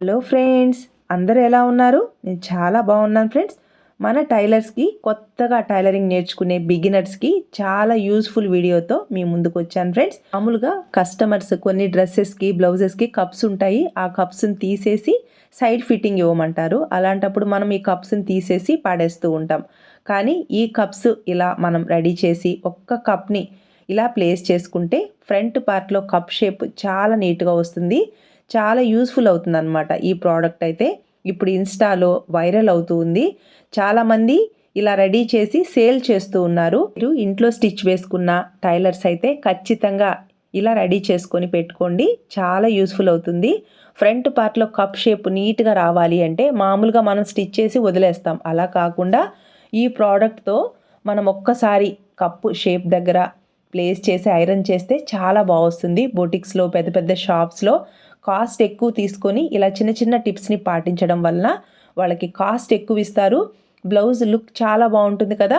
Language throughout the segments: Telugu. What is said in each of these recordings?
హలో ఫ్రెండ్స్ అందరూ ఎలా ఉన్నారు? నేను చాలా బాగున్నాను ఫ్రెండ్స్. మన టైలర్స్కి కొత్తగా టైలరింగ్ నేర్చుకునే బిగినర్స్కి చాలా యూస్ఫుల్ వీడియోతో మీ ముందుకు వచ్చాను ఫ్రెండ్స్. మామూలుగా కస్టమర్స్ కొన్ని డ్రెస్సెస్కి బ్లౌజెస్కి కప్స్ ఉంటాయి. ఆ కప్స్ని తీసేసి సైడ్ ఫిట్టింగ్ ఇవ్వమంటారు. అలాంటప్పుడు మనం ఈ కప్స్ని తీసేసి పాడేస్తూ ఉంటాం. కానీ ఈ కప్స్ ఇలా మనం రెడీ చేసి ఒక్క కప్ని ఇలా ప్లేస్ చేసుకుంటే ఫ్రంట్ పార్ట్లో కప్ షేప్ చాలా నీట్గా వస్తుంది. చాలా యూస్ఫుల్ అవుతుంది అనమాట ఈ ప్రోడక్ట్ అయితే ఇప్పుడు ఇన్స్టాలో వైరల్ అవుతూ ఉంది. చాలామంది ఇలా రెడీ చేసి సేల్ చేస్తూ ఉన్నారు. మీరు ఇంట్లో స్టిచ్ వేసుకున్న టైలర్స్ అయితే ఖచ్చితంగా ఇలా రెడీ చేసుకొని పెట్టుకోండి. చాలా యూస్ఫుల్ అవుతుంది. ఫ్రంట్ పార్ట్లో కప్ షేప్ నీట్గా రావాలి అంటే మామూలుగా మనం స్టిచ్ చేసి వదిలేస్తాం. అలా కాకుండా ఈ ప్రోడక్ట్తో మనం ఒక్కసారి కప్పు షేప్ దగ్గర ప్లేస్ చేసి ఐరన్ చేస్తే చాలా బాగుస్తుంది. బొటిక్స్లో పెద్ద పెద్ద షాప్స్లో కాస్ట్ ఎక్కువ తీసుకొని ఇలా చిన్న చిన్న టిప్స్ని పాటించడం వలన వాళ్ళకి కాస్ట్ ఎక్కువ ఇస్తారు. బ్లౌజ్ లుక్ చాలా బాగుంటుంది కదా.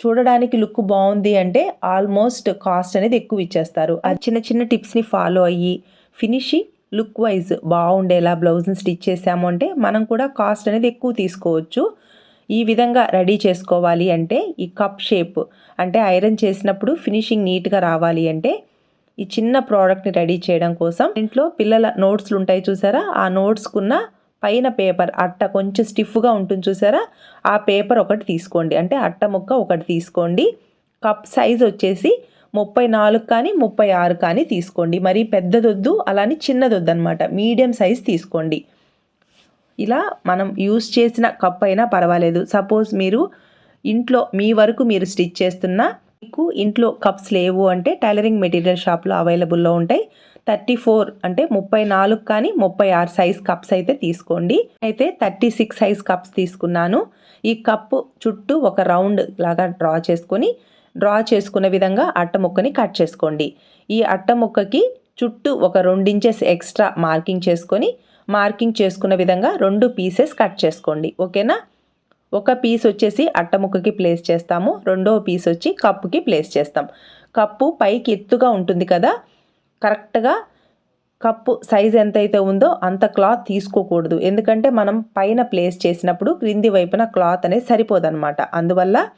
చూడడానికి లుక్ బాగుంది అంటే ఆల్మోస్ట్ కాస్ట్ అనేది ఎక్కువ ఇచ్చేస్తారు. ఆ చిన్న చిన్న టిప్స్ని ఫాలో అయ్యి ఫినిషింగ్ లుక్ వైజ్ బాగుండేలా బ్లౌజ్ని స్టిచ్ చేసాము అంటే మనం కూడా కాస్ట్ అనేది ఎక్కువ తీసుకోవచ్చు. ఈ విధంగా రెడీ చేసుకోవాలి అంటే ఈ కప్ షేప్ అంటే ఐరన్ చేసినప్పుడు ఫినిషింగ్ నీట్గా రావాలి అంటే ఈ చిన్న ప్రోడక్ట్ని రెడీ చేయడం కోసం ఇంట్లో పిల్లల నోట్స్లు ఉంటాయి చూసారా? ఆ నోట్స్కున్న పైన పేపర్ అట్ట కొంచెం స్టిఫ్గా ఉంటుంది చూసారా? ఆ పేపర్ ఒకటి తీసుకోండి. అంటే అట్ట ముక్క ఒకటి తీసుకోండి. కప్ సైజ్ వచ్చేసి ముప్పై నాలుగు కానీ ముప్పై ఆరు కానీ తీసుకోండి. మరి పెద్దదొద్దు అలానే చిన్నదొద్దు అనమాట మీడియం సైజ్ తీసుకోండి. ఇలా మనం యూస్ చేసిన కప్ అయినా పర్వాలేదు. సపోజ్ మీరు ఇంట్లో మీ వరకు మీరు స్టిచ్ చేస్తున్న మీకు ఇంట్లో కప్స్ లేవు అంటే టైలరింగ్ మెటీరియల్ షాప్లో అవైలబుల్లో ఉంటాయి. థర్టీ ఫోర్ అంటే ముప్పై నాలుగు కానీ ముప్పై ఆరు సైజ్ కప్స్ అయితే తీసుకోండి. అయితే థర్టీ సిక్స్ సైజ్ కప్స్ తీసుకున్నాను. ఈ కప్పు చుట్టూ ఒక రౌండ్ లాగా డ్రా చేసుకొని డ్రా చేసుకునే విధంగా అట్ట ముక్కని కట్ చేసుకోండి. ఈ అట్ట ముక్కకి చుట్టూ ఒక రెండించెస్ ఎక్స్ట్రా మార్కింగ్ చేసుకొని మార్కింగ్ చేసుకున్న విధంగా రెండు పీసెస్ కట్ చేసుకోండి. ఓకేనా? ఒక పీస్ వచ్చేసి అట్టముక్కకి ప్లేస్ చేస్తాము. రెండో పీస్ వచ్చి కప్పుకి ప్లేస్ చేస్తాం. కప్పు పైకి ఎత్తుగా ఉంటుంది కదా? కరెక్ట్గా కప్పు సైజ్ ఎంతైతే ఉందో అంత క్లాత్ తీసుకోకూడదు. ఎందుకంటే మనం పైన ప్లేస్ చేసినప్పుడు క్రింది వైపున క్లాత్ అనేది సరిపోదన్నమాట. అందువల్ల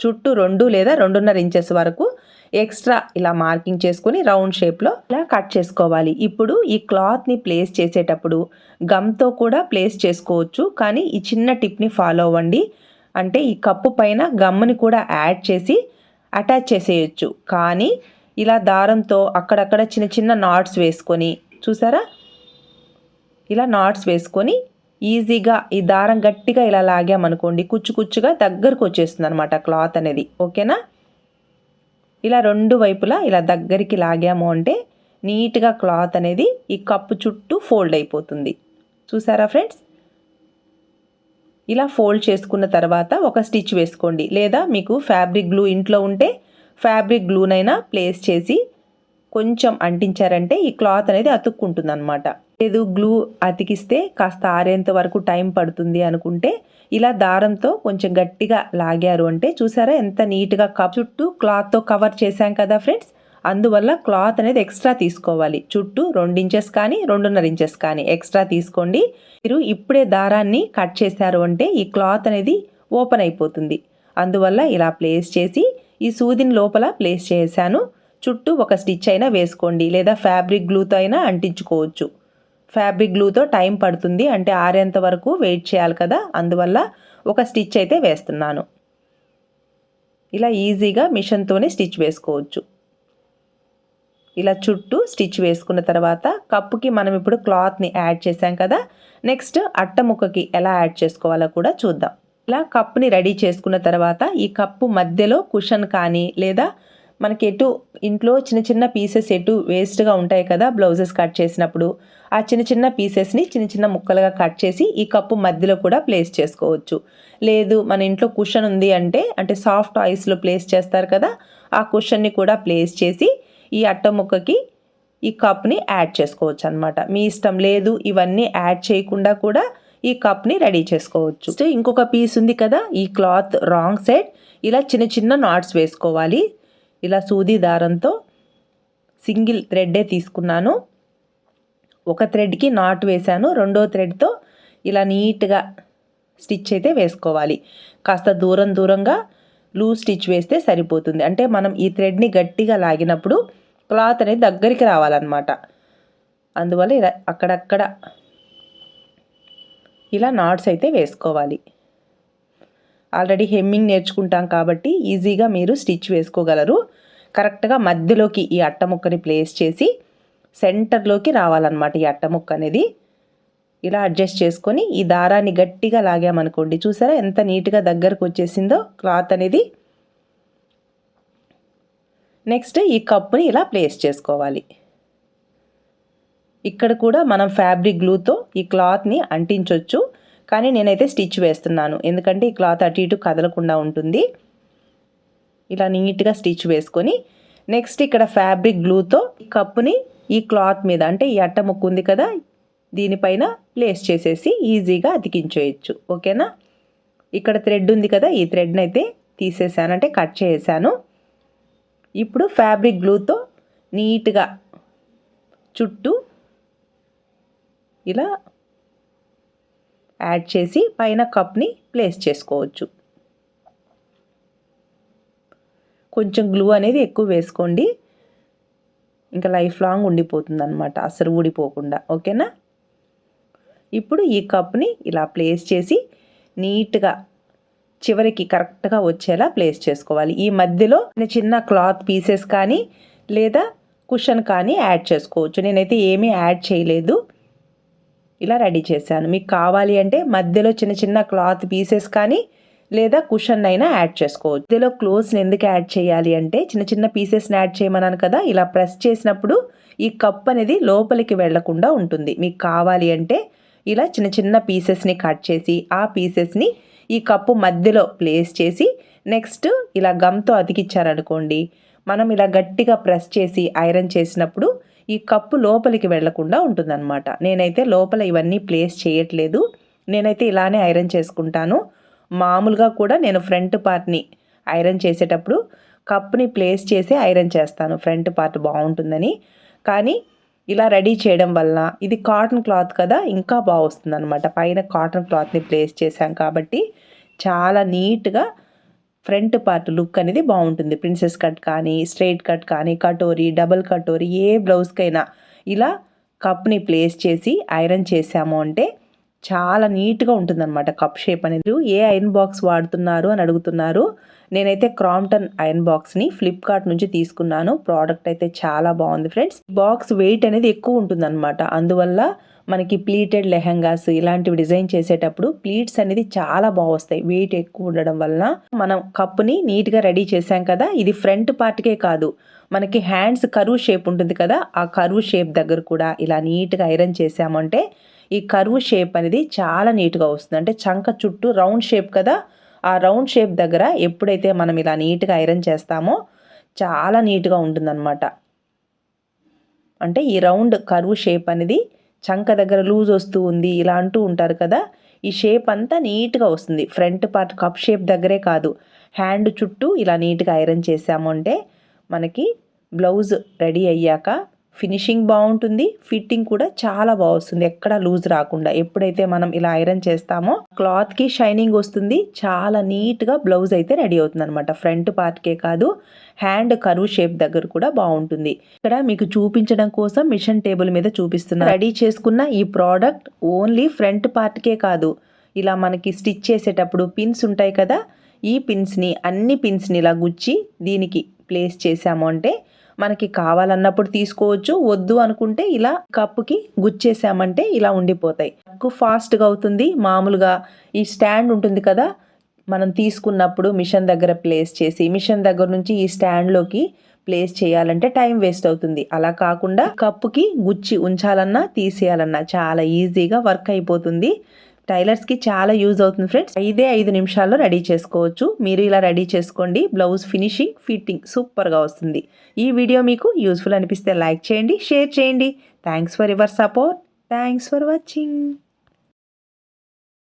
చుట్టూ రెండు లేదా రెండున్నర ఇంచెస్ వరకు ఎక్స్ట్రా ఇలా మార్కింగ్ చేసుకుని రౌండ్ షేప్లో ఇలా కట్ చేసుకోవాలి. ఇప్పుడు ఈ క్లాత్ని ప్లేస్ చేసేటప్పుడు గమ్తో కూడా ప్లేస్ చేసుకోవచ్చు. కానీ ఈ చిన్న టిప్ని ఫాలో అవ్వండి. అంటే ఈ కప్పు పైన గమ్ని కూడా యాడ్ చేసి అటాచ్ చేసేయచ్చు. కానీ ఇలా దారంతో అక్కడక్కడ చిన్న చిన్న నాట్స్ వేసుకొని చూసారా? ఇలా నాట్స్ వేసుకొని ఈజీగా ఈ దారం గట్టిగా ఇలా లాగామనుకోండి కుచ్చు కుచ్చుగా దగ్గరకు వచ్చేస్తుంది అనమాట క్లాత్ అనేది. ఓకేనా? ఇలా రెండు వైపులా ఇలా దగ్గరికి లాగాము అంటే నీట్గా క్లాత్ అనేది ఈ కప్పు చుట్టూ ఫోల్డ్ అయిపోతుంది. చూసారా ఫ్రెండ్స్? ఇలా ఫోల్డ్ చేసుకున్న తర్వాత ఒక స్టిచ్ వేసుకోండి. లేదా మీకు ఫ్యాబ్రిక్ గ్లూ ఇంట్లో ఉంటే ఫ్యాబ్రిక్ గ్లూనైనా ప్లేస్ చేసి కొంచెం అంటించారంటే ఈ క్లాత్ అనేది అతుక్కుంటుంది అనమాట లేదు గ్లూ అతికిస్తే కాస్త ఆరేంత వరకు టైం పడుతుంది అనుకుంటే ఇలా దారంతో కొంచెం గట్టిగా లాగారు అంటే చూసారా ఎంత నీట్గా కప్ చుట్టూ క్లాత్తో కవర్ చేశాం కదా ఫ్రెండ్స్? అందువల్ల క్లాత్ అనేది ఎక్స్ట్రా తీసుకోవాలి. చుట్టూ రెండు ఇంచెస్ కానీ రెండున్నర ఇంచెస్ కానీ ఎక్స్ట్రా తీసుకోండి. మీరు ఇప్పుడే దారాన్ని కట్ చేశారు అంటే ఈ క్లాత్ అనేది ఓపెన్ అయిపోతుంది. అందువల్ల ఇలా ప్లేస్ చేసి ఈ సూదిని లోపల ప్లేస్ చేశాను. చుట్టూ ఒక స్టిచ్ అయినా వేసుకోండి లేదా ఫ్యాబ్రిక్ గ్లూతో అయినా అంటించుకోవచ్చు. ఫ్యాబ్రిక్ గ్లూతో టైం పడుతుంది అంటే ఆరేంత వరకు వెయిట్ చేయాలి కదా అందువల్ల ఒక స్టిచ్ అయితే వేస్తున్నాను. ఇలా ఈజీగా మిషన్తోనే స్టిచ్ వేసుకోవచ్చు. ఇలా చుట్టూ స్టిచ్ వేసుకున్న తర్వాత కప్పుకి మనం ఇప్పుడు క్లాత్ని యాడ్ చేసాం కదా నెక్స్ట్ అట్ట ముక్కకి ఎలా యాడ్ చేసుకోవాలో కూడా చూద్దాం. ఇలా కప్పుని రెడీ చేసుకున్న తర్వాత ఈ కప్పు మధ్యలో కుషన్ కానీ లేదా మనకి ఎటు ఇంట్లో చిన్న చిన్న పీసెస్ ఎటు వేస్ట్గా ఉంటాయి కదా బ్లౌజెస్ కట్ చేసినప్పుడు ఆ చిన్న చిన్న పీసెస్ని చిన్న చిన్న ముక్కలుగా కట్ చేసి ఈ కప్పు మధ్యలో కూడా ప్లేస్ చేసుకోవచ్చు. లేదు మన ఇంట్లో కుషన్ ఉంది అంటే అంటే సాఫ్ట్ ఆయిల్స్లో ప్లేస్ చేస్తారు కదా ఆ కుషన్ని కూడా ప్లేస్ చేసి ఈ అట్ట ముక్కకి ఈ కప్ని యాడ్ చేసుకోవచ్చు అనమాట మీ ఇష్టం లేదు ఇవన్నీ యాడ్ చేయకుండా కూడా ఈ కప్ని రెడీ చేసుకోవచ్చు. ఇంకొక పీస్ ఉంది కదా ఈ క్లాత్ రాంగ్ సైడ్. ఇలా చిన్న చిన్న నాట్స్ వేసుకోవాలి. ఇలా సూది దారంతో సింగిల్ థ్రెడ్డే తీసుకున్నాను. ఒక థ్రెడ్కి నాట్ వేశాను. రెండో థ్రెడ్తో ఇలా నీట్గా స్టిచ్ అయితే వేసుకోవాలి. కాస్త దూరం దూరంగా లూజ్ స్టిచ్ వేస్తే సరిపోతుంది. అంటే మనం ఈ థ్రెడ్ని గట్టిగా లాగినప్పుడు క్లాత్ అనేది దగ్గరికి రావాలన్నమాట. అందువల్ల ఇలా అక్కడక్కడ ఇలా నాట్స్ అయితే వేసుకోవాలి. ఆల్రెడీ హెమ్మింగ్ నేర్చుకుంటాం కాబట్టి ఈజీగా మీరు స్టిచ్ వేసుకోగలరు. కరెక్ట్గా మధ్యలోకి ఈ అట్ట ముక్కని ప్లేస్ చేసి సెంటర్లోకి రావాలన్నమాట ఈ అట్ట ముక్క అనేది. ఇలా అడ్జస్ట్ చేసుకొని ఈ దారాన్ని గట్టిగా లాగామనుకోండి చూసారా ఎంత నీట్గా దగ్గరకు వచ్చేసిందో క్లాత్ అనేది. నెక్స్ట్ ఈ కప్పుని ఇలా ప్లేస్ చేసుకోవాలి. ఇక్కడ కూడా మనం ఫ్యాబ్రిక్ గ్లూతో ఈ క్లాత్ని అంటించవచ్చు కానీ నేనైతే స్టిచ్ వేస్తున్నాను. ఎందుకంటే ఈ క్లాత్ అటు ఇటు కదలకుండా ఉంటుంది. ఇలా నీట్గా స్టిచ్ వేసుకొని నెక్స్ట్ ఇక్కడ ఫ్యాబ్రిక్ గ్లూతో కప్పుని ఈ క్లాత్ మీద అంటే ఈ అట్ట ముక్కు ఉంది కదా దీనిపైన ప్లేస్ చేసేసి ఈజీగా అతికించేయచ్చు. ఓకేనా? ఇక్కడ థ్రెడ్ ఉంది కదా ఈ థ్రెడ్ని అయితే తీసేసాను అంటే కట్ చేసాను ఇప్పుడు ఫ్యాబ్రిక్ గ్లూతో నీట్గా చుట్టూ ఇలా యాడ్ చేసి పైన కప్ని ప్లేస్ చేసుకోవచ్చు. కొంచెం గ్లూ అనేది ఎక్కువ వేసుకోండి. ఇంకా లైఫ్ లాంగ్ ఉండిపోతుంది అనమాట అసలు ఊడిపోకుండా. ఓకేనా? ఇప్పుడు ఈ కప్ని ఇలా ప్లేస్ చేసి నీట్గా చివరికి కరెక్ట్గా వచ్చేలా ప్లేస్ చేసుకోవాలి. ఈ మధ్యలో చిన్న క్లాత్ పీసెస్ కానీ లేదా కుషన్ కానీ యాడ్ చేసుకోవచ్చు. నేనైతే ఏమీ యాడ్ చేయలేదు. ఇలా రెడీ చేశాను. మీకు కావాలి అంటే మధ్యలో చిన్న చిన్న క్లాత్ పీసెస్ కానీ లేదా కుషన్ అయినా యాడ్ చేసుకోవచ్చు. మధ్యలో క్లోజ్ని ఎందుకు యాడ్ చేయాలి అంటే చిన్న చిన్న పీసెస్ని యాడ్ చేయమన్నాను కదా ఇలా ప్రెస్ చేసినప్పుడు ఈ కప్ అనేది లోపలికి వెళ్ళకుండా ఉంటుంది. మీకు కావాలి అంటే ఇలా చిన్న చిన్న పీసెస్ని కట్ చేసి ఆ పీసెస్ని ఈ కప్పు మధ్యలో ప్లేస్ చేసి నెక్స్ట్ ఇలా గమ్తో అతికిచ్చారనుకోండి మనం ఇలా గట్టిగా ప్రెస్ చేసి ఐరన్ చేసినప్పుడు ఈ కప్పు లోపలికి వెళ్ళకుండా ఉంటుందన్నమాట. నేనైతే లోపల ఇవన్నీ ప్లేస్ చేయట్లేదు. నేనైతే ఇలానే ఐరన్ చేసుకుంటాను. మామూలుగా కూడా నేను ఫ్రంట్ పార్ట్ని ఐరన్ చేసేటప్పుడు కప్ని ప్లేస్ చేసి ఐరన్ చేస్తాను. ఫ్రంట్ పార్ట్ బాగుంటుందని. కానీ ఇలా రెడీ చేయడం వలన ఇది కాటన్ క్లాత్ కదా ఇంకా బాగా వస్తుంది అనమాట పైన కాటన్ క్లాత్ని ప్లేస్ చేశాం కాబట్టి చాలా నీట్గా ఫ్రంట్ పార్ట్ లుక్ అనేది బాగుంటుంది. ప్రిన్సెస్ కట్ కానీ స్ట్రైట్ కట్ కానీ కటోరీ డబుల్ కటోరీ ఏ బ్లౌజ్కైనా ఇలా కప్ని ప్లేస్ చేసి ఐరన్ చేసాము అంటే చాలా నీట్గా ఉంటుందన్నమాట కప్ షేప్ అనేది. ఏ ఐరన్ బాక్స్ వాడుతున్నారు అని అడుగుతున్నారు. నేనైతే క్రాంప్టన్ ఐరన్ బాక్స్ని ఫ్లిప్కార్ట్ నుంచి తీసుకున్నాను. ప్రోడక్ట్ అయితే చాలా బాగుంది ఫ్రెండ్స్. బాక్స్ వెయిట్ అనేది ఎక్కువ ఉంటుందన్నమాట. అందువల్ల మనకి ప్లీటెడ్ లెహంగాస్ ఇలాంటివి డిజైన్ చేసేటప్పుడు ప్లీట్స్ అనేది చాలా బాగా వస్తాయి. వెయిట్ ఎక్కువ ఉండడం వలన మనం కప్పుని నీట్గా రెడీ చేసాం కదా ఇది ఫ్రంట్ పార్ట్కే కాదు. మనకి హ్యాండ్స్ కరువు షేప్ ఉంటుంది కదా ఆ కరువు షేప్ దగ్గర కూడా ఇలా నీట్గా ఐరన్ చేసామంటే ఈ కరువు షేప్ అనేది చాలా నీట్గా వస్తుంది. అంటే చంక చుట్టూ రౌండ్ షేప్ కదా? ఆ రౌండ్ షేప్ దగ్గర ఎప్పుడైతే మనం ఇలా నీట్గా ఐరన్ చేస్తామో చాలా నీట్గా ఉంటుందన్నమాట. అంటే ఈ రౌండ్ కరువు షేప్ అనేది చంక దగ్గర లూజ్ వస్తూ ఉంది ఇలా అంటూ ఉంటారు కదా? ఈ షేప్ అంతా నీట్గా వస్తుంది. ఫ్రంట్ పార్ట్ కప్ షేప్ దగ్గరే కాదు. హ్యాండ్ చుట్టూ ఇలా నీట్గా ఐరన్ చేసాము అంటే మనకి బ్లౌజ్ రెడీ అయ్యాక ఫినిషింగ్ బాగుంటుంది ఫిట్టింగ్ కూడా చాలా బాగుంది ఎక్కడ లూజ్ రాకుండా. ఎప్పుడైతే మనం ఇలా ఐరన్ చేస్తామో క్లాత్కి షైనింగ్ వస్తుంది. చాలా నీట్గా బ్లౌజ్ అయితే రెడీ అవుతుంది అనమాట ఫ్రంట్ పార్ట్ కే కాదు హ్యాండ్ కరువు షేప్ దగ్గర కూడా బాగుంటుంది. ఇక్కడ మీకు చూపించడం కోసం మిషన్ టేబుల్ మీద చూపిస్తున్నా. రెడీ చేసుకున్న ఈ ప్రోడక్ట్ ఓన్లీ ఫ్రంట్ పార్ట్ కే కాదు. ఇలా మనకి స్టిచ్ చేసేటప్పుడు పిన్స్ ఉంటాయి కదా ఈ పిన్స్ని అన్ని పిన్స్ని ఇలా గుచ్చి దీనికి ప్లేస్ చేసాము అంటే మనకి కావాలన్నప్పుడు తీసుకోవచ్చు. వద్దు అనుకుంటే ఇలా కప్పుకి గుచ్చేసామంటే ఇలా ఉండిపోతాయి. ఎక్కువ ఫాస్ట్గా అవుతుంది. మామూలుగా ఈ స్టాండ్ ఉంటుంది కదా మనం తీసుకున్నప్పుడు మిషన్ దగ్గర ప్లేస్ చేసి మిషన్ దగ్గర నుంచి ఈ స్టాండ్లోకి ప్లేస్ చేయాలంటే టైం వేస్ట్ అవుతుంది. అలా కాకుండా కప్పుకి గుచ్చి ఉంచాలన్నా తీసేయాలన్నా చాలా ఈజీగా వర్క్ అయిపోతుంది. టైలర్స్కి చాలా యూజ్ అవుతుంది ఫ్రెండ్స్. ఐదే ఐదు నిమిషాల్లో రెడీ చేసుకోవచ్చు. మీరు ఇలా రెడీ చేసుకోండి. బ్లౌజ్ ఫినిషింగ్ ఫిట్టింగ్ సూపర్గా వస్తుంది. ఈ వీడియో మీకు యూస్ఫుల్ అనిపిస్తే లైక్ చేయండి షేర్ చేయండి. Thanks for your support. Thanks for watching.